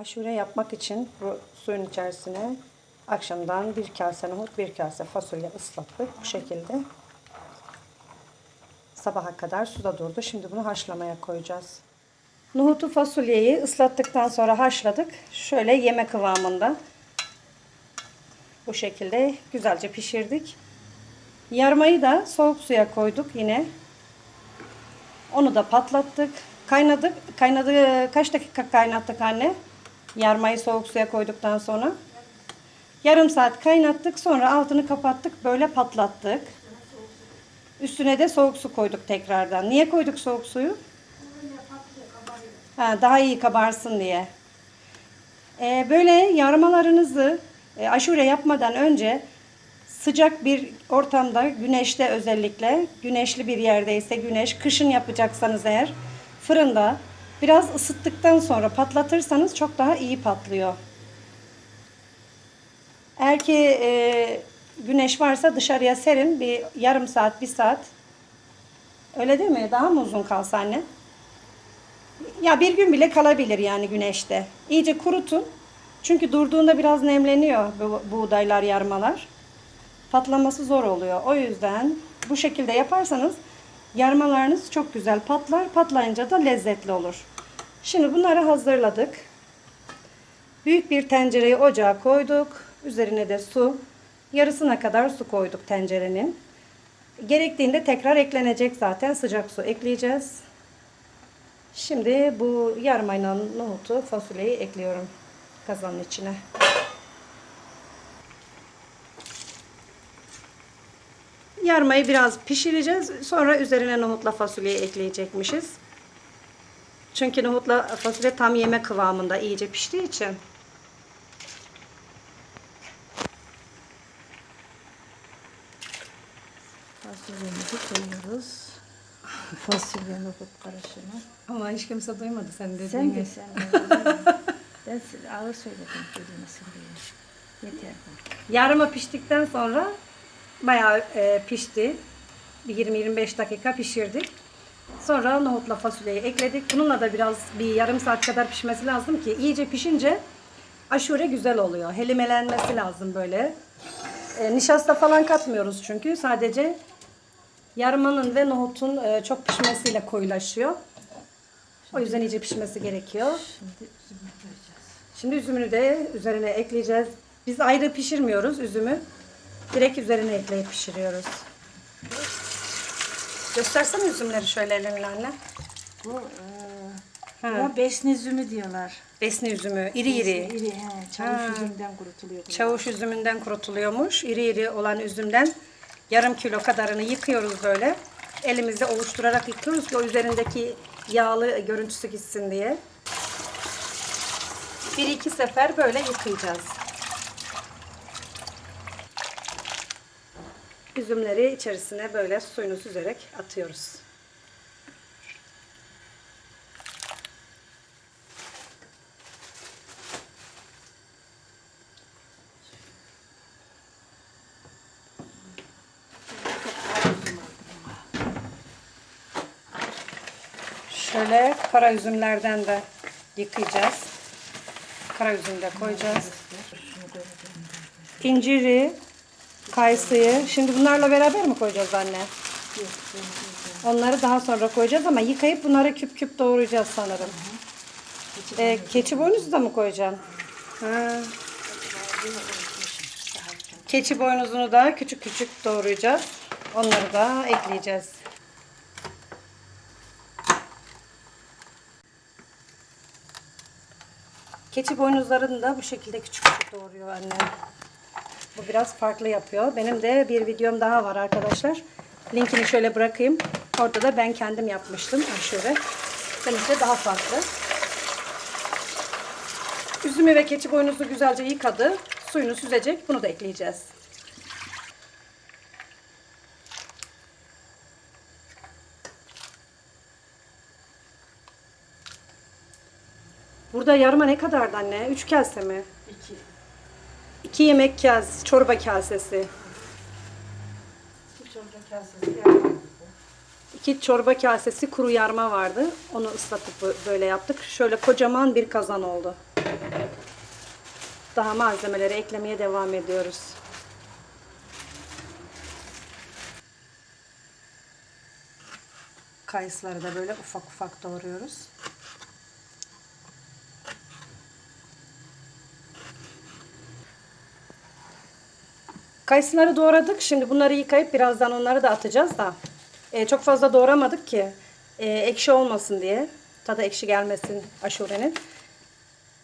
Aşure yapmak için bu suyun içerisine akşamdan bir kase nohut, bir kase fasulye ıslattık bu şekilde. Sabaha kadar suda durdu. Şimdi bunu haşlamaya koyacağız. Nohutu fasulyeyi ıslattıktan sonra haşladık. Şöyle yeme kıvamında. Bu şekilde güzelce pişirdik. Yarmayı da soğuk suya koyduk yine. Onu da patlattık. Kaynadık. Kaynadı kaç dakika kaynattık anne? Yarmayı soğuk suya koyduktan sonra. Yarım saat kaynattık. Sonra altını kapattık. Böyle patlattık. Üstüne de soğuk su koyduk tekrardan. Niye koyduk soğuk suyu? Ha, daha iyi kabarsın diye. Ee, böyle yarmalarınızı e, aşure yapmadan önce sıcak bir ortamda, güneşte özellikle, güneşli bir yerdeyse güneş, kışın yapacaksanız eğer fırında biraz ısıttıktan sonra patlatırsanız çok daha iyi patlıyor. Eğer ki e, güneş varsa dışarıya serin bir yarım saat, bir saat. Öyle değil mi? Daha mı uzun kalsa anne? Ya bir gün bile kalabilir yani güneşte. İyice kurutun. Çünkü durduğunda biraz nemleniyor bu buğdaylar, yarmalar. Patlaması zor oluyor. O yüzden bu şekilde yaparsanız yarmalarınız çok güzel patlar. Patlayınca da lezzetli olur. Şimdi bunları hazırladık. Büyük bir tencereyi ocağa koyduk. Üzerine de su. Yarısına kadar su koyduk tencerenin. Gerektiğinde tekrar eklenecek zaten. Sıcak su ekleyeceğiz. Şimdi bu yarmayla nohutu, fasulyeyi ekliyorum kazanın içine. Yarmayı biraz pişireceğiz. Sonra üzerine nohutla fasulyeyi ekleyecekmişiz. Çünkü nohutla fasulye tam yeme kıvamında iyice piştiği için. Fasulyemizi koyuyoruz. Fasulye nohut karışımı. Ama hiç kimse duymadı sen dediğini. Sen de sen de. ben ağır söyledim duyulmasın diye. Yeter bu. Yarma piştikten sonra bayağı e, pişti. Bir 20-25 dakika pişirdik. Sonra nohutla fasulyeyi ekledik. Bununla da biraz bir yarım saat kadar pişmesi lazım ki iyice pişince aşure güzel oluyor. Helimelenmesi lazım böyle. E, nişasta falan katmıyoruz çünkü. Sadece yarmanın ve nohutun e, çok pişmesiyle koyulaşıyor. O yüzden iyice pişmesi gerekiyor. Şimdi üzümünü koyacağız. Şimdi üzümünü de üzerine ekleyeceğiz. Biz ayrı pişirmiyoruz üzümü. Direkt üzerine ekleyip pişiriyoruz. Göstersene üzümleri şöyle elinle anne. Bu, e, Ha. buna besni üzümü diyorlar. Besni üzümü, iri iri. İri, he, çavuş Ha. üzümünden kurutuluyor. bunlar. Çavuş üzümünden kurutuluyormuş. İri iri olan üzümden yarım kilo kadarını yıkıyoruz böyle. Elimizde ovuşturarak yıkıyoruz ki o üzerindeki yağlı görüntüsü gitsin diye. Bir iki sefer böyle yıkayacağız. Üzümleri içerisine böyle suyunu süzerek atıyoruz. Şöyle kara üzümlerden de yıkayacağız. Kara üzüm de koyacağız. İnciri, kayısıyı. Şimdi bunlarla beraber mi koyacağız anne? Onları daha sonra koyacağız ama yıkayıp bunları küp küp doğrayacağız sanırım. Ee, keçi boynuzu da mı koyacaksın? Ha. Keçi boynuzunu da küçük küçük doğrayacağız. Onları da ekleyeceğiz. Keçi boynuzlarını da bu şekilde küçük küçük doğruyor annem. Bu biraz farklı yapıyor. Benim de bir videom daha var arkadaşlar. Linkini şöyle bırakayım. Orada da ben kendim yapmıştım aşure. Benimki daha farklı. Üzümü ve keçi boynuzu güzelce yıkadı. Suyunu süzecek. Bunu da ekleyeceğiz. Burada yarıma ne kadardı anne? Üç kase mi? İki. İki yemek kase, çorba kasesi. Bir çorba kasesi yardım. İki çorba kasesi kuru yarma vardı. Onu ıslatıp bö- böyle yaptık. Şöyle kocaman bir kazan oldu. Daha malzemeleri eklemeye devam ediyoruz. Kayısıları da böyle ufak ufak doğruyoruz. Kayısıları doğradık. Şimdi bunları yıkayıp birazdan onları da atacağız da. e, çok fazla doğramadık ki e, ekşi olmasın diye. Tadı ekşi gelmesin aşurenin.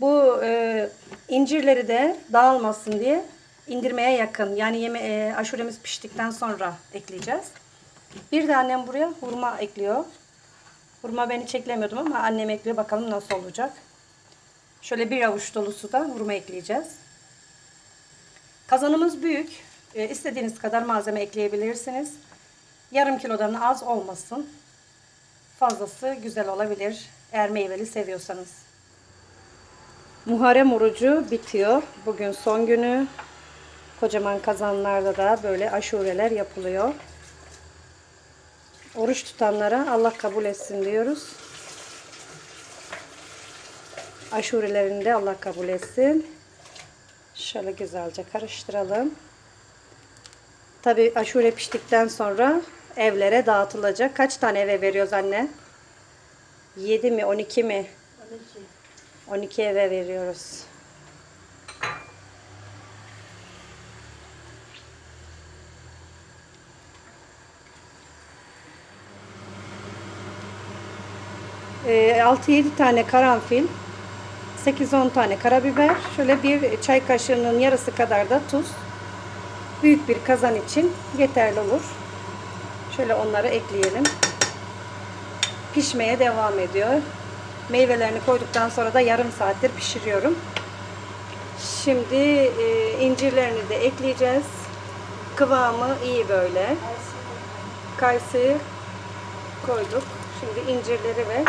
Bu e, incirleri de dağılmasın diye indirmeye yakın. Yani yeme e, aşuremiz piştikten sonra ekleyeceğiz. Bir de annem buraya hurma ekliyor. Hurma ben hiç eklemiyordum ama annem ekliyor. Bakalım nasıl olacak. Şöyle bir avuç dolusu da hurma ekleyeceğiz. Kazanımız büyük. E, istediğiniz kadar malzeme ekleyebilirsiniz. Yarım kilodan az olmasın. Fazlası güzel olabilir. Eğer meyveli seviyorsanız. Muharrem orucu bitiyor. Bugün son günü. Kocaman kazanlarda da böyle aşureler yapılıyor. Oruç tutanlara Allah kabul etsin diyoruz. Aşurelerini de Allah kabul etsin. Şöyle güzelce karıştıralım. Tabi aşure piştikten sonra evlere dağıtılacak. Kaç tane eve veriyoruz anne? 7 mi 12 mi? 12 eve veriyoruz. Ee, 6-7 tane karanfil, 8-10 tane karabiber, şöyle bir çay kaşığının yarısı kadar da tuz. Büyük bir kazan için yeterli olur. Şöyle onları ekleyelim. Pişmeye devam ediyor. Meyvelerini koyduktan sonra da yarım saattir pişiriyorum. Şimdi e, incirlerini de ekleyeceğiz. Kıvamı iyi böyle. Kayısıyı koyduk. Şimdi incirleri ve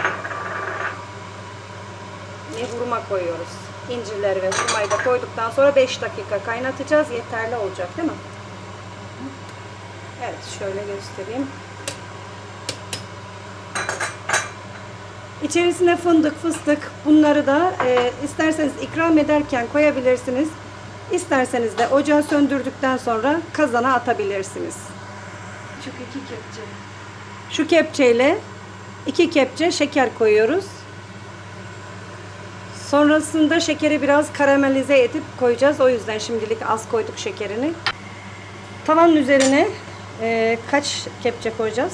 hurma koyuyoruz. İncirleri ve hurmayı da koyduktan sonra 5 dakika kaynatacağız. Yeterli olacak değil mi? Evet şöyle göstereyim. İçerisine fındık, fıstık bunları da e, isterseniz ikram ederken koyabilirsiniz. İsterseniz de ocağı söndürdükten sonra kazana atabilirsiniz. Çok iki kepçe. Şu kepçeyle iki kepçe şeker koyuyoruz. Sonrasında şekeri biraz karamelize edip koyacağız. O yüzden şimdilik az koyduk şekerini. Tavanın üzerine e, kaç kepçe koyacağız?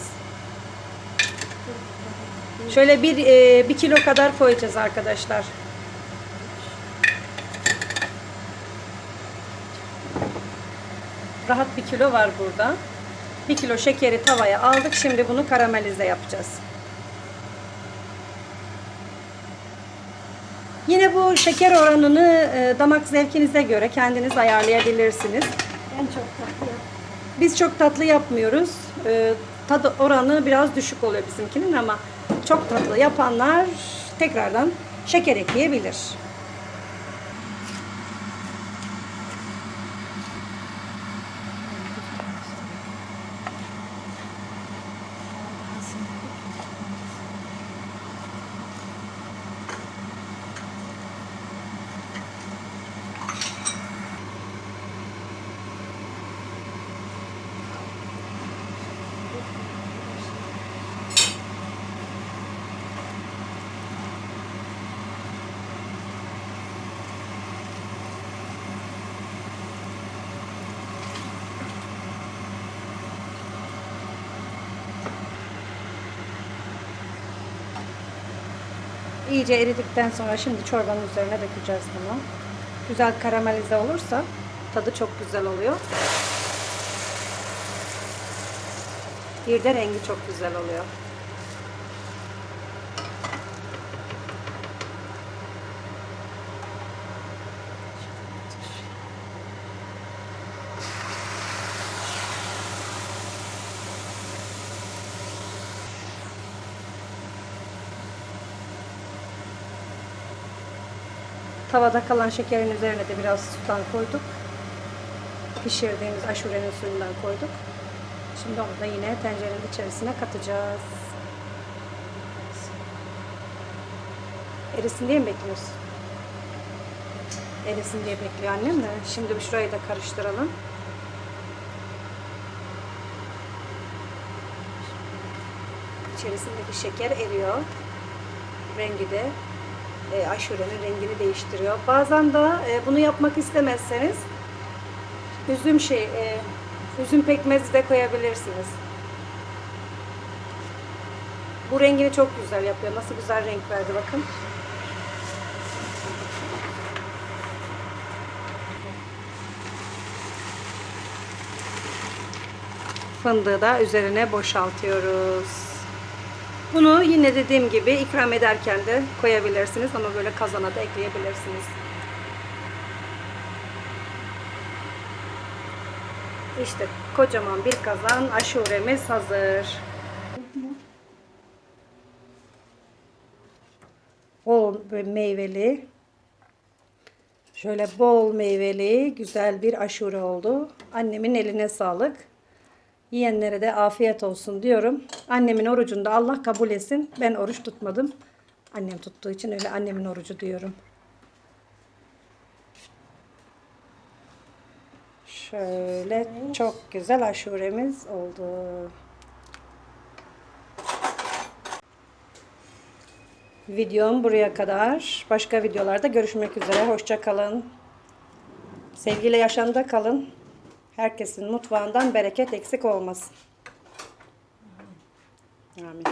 Şöyle bir, e, bir kilo kadar koyacağız arkadaşlar. Rahat bir kilo var burada. Bir kilo şekeri tavaya aldık. Şimdi bunu karamelize yapacağız. Yine bu şeker oranını e, damak zevkinize göre kendiniz ayarlayabilirsiniz. En çok tatlı yap. Biz çok tatlı yapmıyoruz. E, tadı oranı biraz düşük oluyor bizimkinin ama çok tatlı yapanlar tekrardan şeker ekleyebilir. İyice eridikten sonra şimdi çorbanın üzerine dökeceğiz bunu. Güzel karamelize olursa tadı çok güzel oluyor. Bir de rengi çok güzel oluyor. Tavada kalan şekerin üzerine de biraz sudan koyduk. Pişirdiğimiz aşurenin suyundan koyduk. Şimdi onu da yine tencerenin içerisine katacağız. Erisin diye mi bekliyorsun? erisin diye bekliyor annem de. Şimdi şurayı da karıştıralım. İçerisindeki şeker eriyor. Rengi de e, aşurenin rengini değiştiriyor. Bazen de e, bunu yapmak istemezseniz üzüm şey e, üzüm pekmezi de koyabilirsiniz. Bu rengini çok güzel yapıyor. Nasıl güzel renk verdi bakın. Fındığı da üzerine boşaltıyoruz. Bunu yine dediğim gibi ikram ederken de koyabilirsiniz ama böyle kazana da ekleyebilirsiniz. İşte kocaman bir kazan aşuremiz hazır. Bol ve meyveli. Şöyle bol meyveli güzel bir aşure oldu. Annemin eline sağlık. Yiyenlere de afiyet olsun diyorum. Annemin orucunu da Allah kabul etsin. Ben oruç tutmadım. Annem tuttuğu için öyle annemin orucu diyorum. Şöyle çok güzel aşuremiz oldu. Videom buraya kadar. Başka videolarda görüşmek üzere. Hoşça kalın. Sevgiyle yaşamda kalın. Herkesin mutfağından bereket eksik olmasın. Amin.